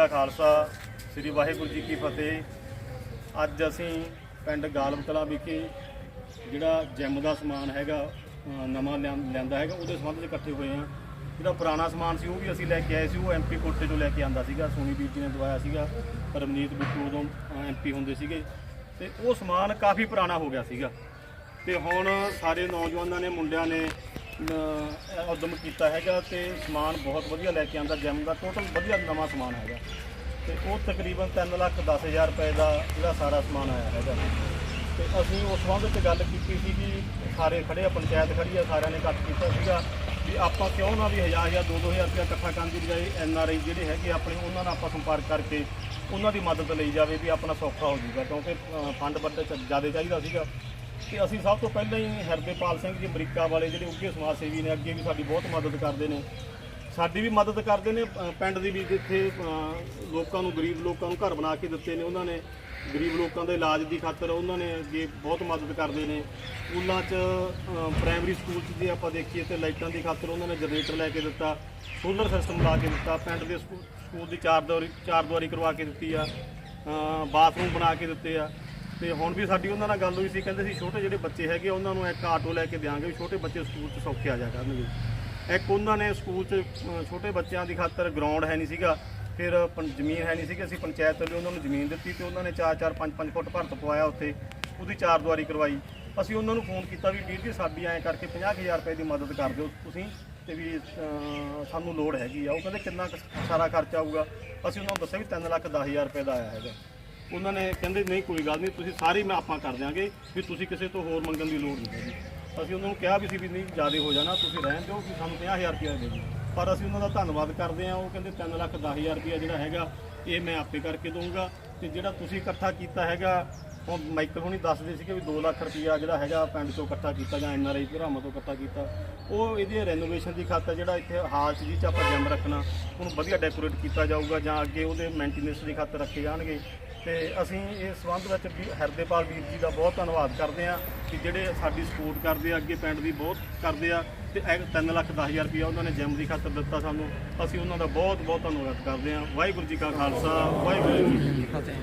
ਕਾ ਖਾਲਸਾ, ਸ੍ਰੀ ਵਾਹਿਗੁਰੂ ਜੀ ਕੀ ਫਤਿਹ। ਅੱਜ ਅਸੀਂ ਪਿੰਡ ਗਾਲਬ ਕਲਾਂ ਵਿਖੇ ਜਿਹੜਾ ਜਿਮ ਦਾ ਸਮਾਨ ਹੈਗਾ ਨਵਾਂ ਲਿਆਂ- ਲਿਆਂਦਾ ਹੈਗਾ, ਉਹਦੇ ਸੰਬੰਧ ਵਿੱਚ ਇਕੱਠੇ ਹੋਏ ਆ ਜਿਹੜਾ ਪੁਰਾਣਾ ਸਮਾਨ ਸੀ, ਉਹ ਵੀ ਅਸੀਂ ਲੈ ਕੇ ਆਏ ਸੀ, ਉਹ ਐਮਪੀ ਕੋਟੇ ਤੋਂ ਲੈ ਕੇ ਆਂਦਾ ਸੀਗਾ, ਸੋਨੀ ਵੀਰ ਜੀ ਨੇ ਦਵਾਇਆ ਸੀਗਾ ਰਮਨੀਤ ਬਿੱਟੂ ਉਦੋਂ ਐਮਪੀ ਹੁੰਦੇ ਸੀਗੇ। ਤੇ ਉਹ ਸਮਾਨ ਕਾਫੀ ਪੁਰਾਣਾ ਹੋ ਗਿਆ ਸੀਗਾ। ਤੇ ਹੁਣ ਸਾਰੇ ਨੌਜਵਾਨਾਂ ਨੇ, ਮੁੰਡਿਆਂ ਨੇ ਉਦਮ ਕੀਤਾ ਹੈਗਾ ਤੇ ਸਮਾਨ ਬਹੁਤ ਵਧੀਆ ਲੈ ਕੇ ਆਂਦਾ ਜਿਮ ਦਾ ਟੋਟਲ ਵਧੀਆ ਨਵਾਂ ਸਮਾਨ ਹੈਗਾ। ਤੇ ਉਹ ਤਕਰੀਬਨ 3 ਲੱਖ 10 ਹਜ਼ਾਰ ਰੁਪਏ ਦਾ ਜਿਹੜਾ ਸਾਰਾ ਸਮਾਨ ਆਇਆ ਹੈਗਾ। ਤੇ ਅਸੀਂ ਉਸ ਸੰਬੰਧ ਵਿੱਚ ਗੱਲ ਕੀਤੀ ਸੀ ਕਿ ਸਾਰੇ ਖੜੇ ਆ, ਪੰਚਾਇਤ ਖੜੀ ਆ, ਸਾਰਿਆਂ ਨੇ ਇਕੱਠ ਕੀਤਾ ਸੀਗਾ ਵੀ ਆਪਾਂ ਕਿਉਂ ਨਾ ਵੀ 1000 ਜਾਂ 2000 ਰੁਪਏ ਇਕੱਠਾ ਕਰਨ ਦੀ ਬਜਾਏ ਐਨ ਆਰ ਆਈ ਜਿਹੜੇ ਹੈਗੇ ਆਪਣੇ ਉਹਨਾਂ ਨਾਲ ਆਪਾਂ ਸੰਪਰਕ ਕਰਕੇ ਉਹਨਾਂ ਦੀ ਮਦਦ ਲਈ ਜਾਵੇ ਵੀ ਆਪਣਾ ਸੌਖਾ ਹੋ ਜਾਊਗਾ, ਕਿਉਂਕਿ ਫੰਡ ਵੱਡਾ ਜ਼ਿਆਦਾ ਚਾਹੀਦਾ ਸੀਗਾ। ਕਿ ਅਸੀਂ ਸਭ ਤੋਂ ਪਹਿਲਾਂ ਹੀ ਹਰਦੇਪਾਲ ਸਿੰਘ ਜੀ ਅਮਰੀਕਾ ਵਾਲੇ ਜਿਹੜੇ ਉੱਘੇ ਸਮਾਜ ਸੇਵੀ ਨੇ, ਅੱਗੇ ਵੀ ਸਾਡੀ ਬਹੁਤ ਮਦਦ ਕਰਦੇ ਨੇ। ਸਾਡੀ ਵੀ ਮਦਦ ਕਰਦੇ ਨੇ ਪਿੰਡ ਦੀ ਵੀ ਜਿੱਥੇ ਲੋਕਾਂ ਨੂੰ, ਗਰੀਬ ਲੋਕਾਂ ਨੂੰ ਘਰ ਬਣਾ ਕੇ ਦਿੱਤੇ ਨੇ ਉਹਨਾਂ ਨੇ। ਗਰੀਬ ਲੋਕਾਂ ਦੇ ਇਲਾਜ ਦੀ ਖਾਤਰ ਉਹਨਾਂ ਨੇ ਅੱਗੇ ਬਹੁਤ ਮਦਦ ਕਰਦੇ ਨੇ। ਸਕੂਲਾਂ 'ਚ ਪ੍ਰਾਇਮਰੀ ਸਕੂਲ 'ਚ ਜੇ ਆਪਾਂ ਦੇਖੀਏ ਤੇ ਲਾਈਟਾਂ ਦੀ ਖਾਤਰ ਉਹਨਾਂ ਨੇ ਜਨਰੇਟਰ ਲੈ ਕੇ ਦਿੱਤਾ, ਸੋਲਰ ਸਿਸਟਮ ਲਾ ਕੇ ਦਿੱਤਾ, ਪਿੰਡ ਦੇ ਸਕੂ- ਸਕੂਲ ਦੀ ਚਾਰ ਦੁਆਰੀ ਚਾਰ ਦੁਆਰੀ ਕਰਵਾ ਕੇ ਦਿੱਤੀ ਆ ਬਾਥਰੂਮ ਬਣਾ ਕੇ ਦਿੱਤੇ ਆ। ਤੇ ਹੁਣ ਵੀ ਸਾਡੀ ਉਹਨਾਂ ਨਾਲ ਗੱਲ ਹੋਈ ਸੀ, ਕਹਿੰਦੇ ਸੀ ਛੋਟੇ ਜਿਹੜੇ ਬੱਚੇ ਹੈਗੇ ਉਹਨਾਂ ਨੂੰ ਇੱਕ ਆਟੋ ਲੈ ਕੇ ਦਿਆਂਗੇ ਵੀ ਛੋਟੇ ਬੱਚੇ ਸਕੂਲ 'ਚ ਸੌਖੇ ਆ ਜਾ ਕਰਨਗੇ। ਇੱਕ ਉਹਨਾਂ ਨੇ ਸਕੂਲ 'ਚ ਛੋਟੇ ਬੱਚਿਆਂ ਦੀ ਖਾਤਰ ਗਰਾਊਂਡ ਹੈ ਨਹੀਂ ਸੀਗਾ, ਫਿਰ ਪੰ- ਜ਼ਮੀਨ ਹੈ ਨਹੀਂ ਸੀਗੀ, ਅਸੀਂ ਪੰਚਾਇਤ ਵੱਲੋਂ ਉਹਨਾਂ ਨੂੰ ਜ਼ਮੀਨ ਦਿੱਤੀ ਤੇ ਉਹਨਾਂ ਨੇ 4-4 5-5 ਫੁੱਟ ਭਰਤ ਪਵਾਇਆ ਉੱਥੇ, ਉਹਦੀ ਚਾਰ ਦੁਆਰੀ ਕਰਵਾਈ। ਅਸੀਂ ਉਹਨਾਂ ਨੂੰ ਫੋਨ ਕੀਤਾ ਵੀ ਵੀਰ ਜੀ, ਸਾਡੀ ਐਂ ਕਰਕੇ 50000 ਰੁਪਏ ਦੀ ਮਦਦ ਕਰ ਦਿਓ ਤੁਸੀਂ ਤੇ ਵੀ ਸਾਨੂੰ ਲੋੜ ਹੈਗੀ ਆ। ਉਹ ਕਹਿੰਦੇ ਕਿੰਨਾ ਕੁ ਸਾਰਾ ਖਰਚਾ ਆਊਗਾ? ਅਸੀਂ ਉਹਨਾਂ ਨੂੰ ਦੱਸਿਆ ਵੀ 3 ਲੱਖ 10000 ਰੁਪਏ ਦਾ ਆਇਆ ਹੈਗਾ। ਉਹਨਾਂ ਨੇ ਕਹਿੰਦੇ, ਨਹੀਂ, ਕੋਈ ਗੱਲ ਨਹੀਂ, ਤੁਸੀਂ ਸਾਰੀ ਮੈਂ ਆਪਾਂ ਕਰ ਦਿਆਂਗੇ, ਵੀ ਤੁਸੀਂ ਕਿਸੇ ਤੋਂ ਹੋਰ ਮੰਗਣ ਦੀ ਲੋੜ ਨਹੀਂ ਹੈਗੀ। ਅਸੀਂ ਉਹਨਾਂ ਨੂੰ ਕਿਹਾ ਵੀ ਸੀ ਵੀ ਨਹੀਂ, ਜ਼ਿਆਦਾ ਹੋ ਜਾਣਾ, ਤੁਸੀਂ ਰਹਿਣ ਦਿਓ ਕਿ ਸਾਨੂੰ 50000 ਰੁਪਏ ਦੇ ਦਿਓ। ਪਰ ਅਸੀਂ ਉਹਨਾਂ ਦਾ ਧੰਨਵਾਦ ਕਰਦੇ ਹਾਂ, ਉਹ ਕਹਿੰਦੇ 3 ਲੱਖ 10000 ਰੁਪਏ ਜਿਹੜਾ ਹੈਗਾ, ਇਹ ਮੈਂ ਆਪੇ ਕਰਕੇ ਦਊਂਗਾ। ਤੇ ਜਿਹੜਾ ਤੁਸੀਂ ਇਕੱਠਾ ਕੀਤਾ ਹੈਗਾ ਹੁਣ ਮਾਈਕਲ ਹੁਣੀ ਦੱਸਦੇ ਸੀਗੇ ਵੀ 2 ਲੱਖ ਰੁਪਇਆ ਜਿਹੜਾ ਹੈਗਾ ਪਿੰਡ ਤੋਂ ਇਕੱਠਾ ਕੀਤਾ ਜਾਂ ਐਨ ਆਰ ਆਈ ਭਰਾਵਾਂ ਤੋਂ ਇਕੱਠਾ ਕੀਤਾ। ਉਹ ਇਹਦੀ ਰੈਨੋਵੇਸ਼ਨ ਦੀ ਖਾਤਰ ਜਿਹੜਾ ਇੱਥੇ ਹਾਲ 'ਚ ਜੀ 'ਚ ਆਪਾਂ ਜਿਮ ਰੱਖਣਾ, ਉਹਨੂੰ ਵਧੀਆ ਡੈਕੋਰੇਟ ਕੀਤਾ ਜਾਊਗਾ ਜਾਂ ਅੱਗੇ ਉਹਦੇ ਮੇਨਟੇਨੈਂਸ ਦੀ ਖਾਤਰ ਰੱਖੇ ਜਾਣਗੇ। ਤੇ ਅਸੀਂ ਇਸ ਸੰਬੰਧ ਵਿੱਚ ਵੀ ਹਰਦੇਪਾਲ ਵੀਰ ਜੀ ਦਾ ਬਹੁਤ ਧੰਨਵਾਦ ਕਰਦੇ ਹਾਂ ਕਿ ਜਿਹੜੇ ਸਾਡੀ ਸਪੋਰਟ ਕਰਦੇ ਆ, ਅੱਗੇ ਪਿੰਡ ਦੀ ਬਹੁਤ ਕਰਦੇ ਆ ਤੇ 3 ਲੱਖ 10 ਹਜ਼ਾਰ ਰੁਪਇਆ ਉਹਨਾਂ ਨੇ ਜਿਮ ਦੀ ਖਾਤਰ ਦਿੱਤਾ ਸਾਨੂੰ। ਅਸੀਂ ਉਹਨਾਂ ਦਾ ਬਹੁਤ ਬਹੁਤ ਧੰਨਵਾਦ ਕਰਦੇ ਹਾਂ। ਵਾਹਿਗੁਰੂ ਜੀ ਕਾ ਖਾਲਸਾ, ਵਾਹਿਗੁਰੂ ਜੀ ਕੀ ਫਤਿਹ।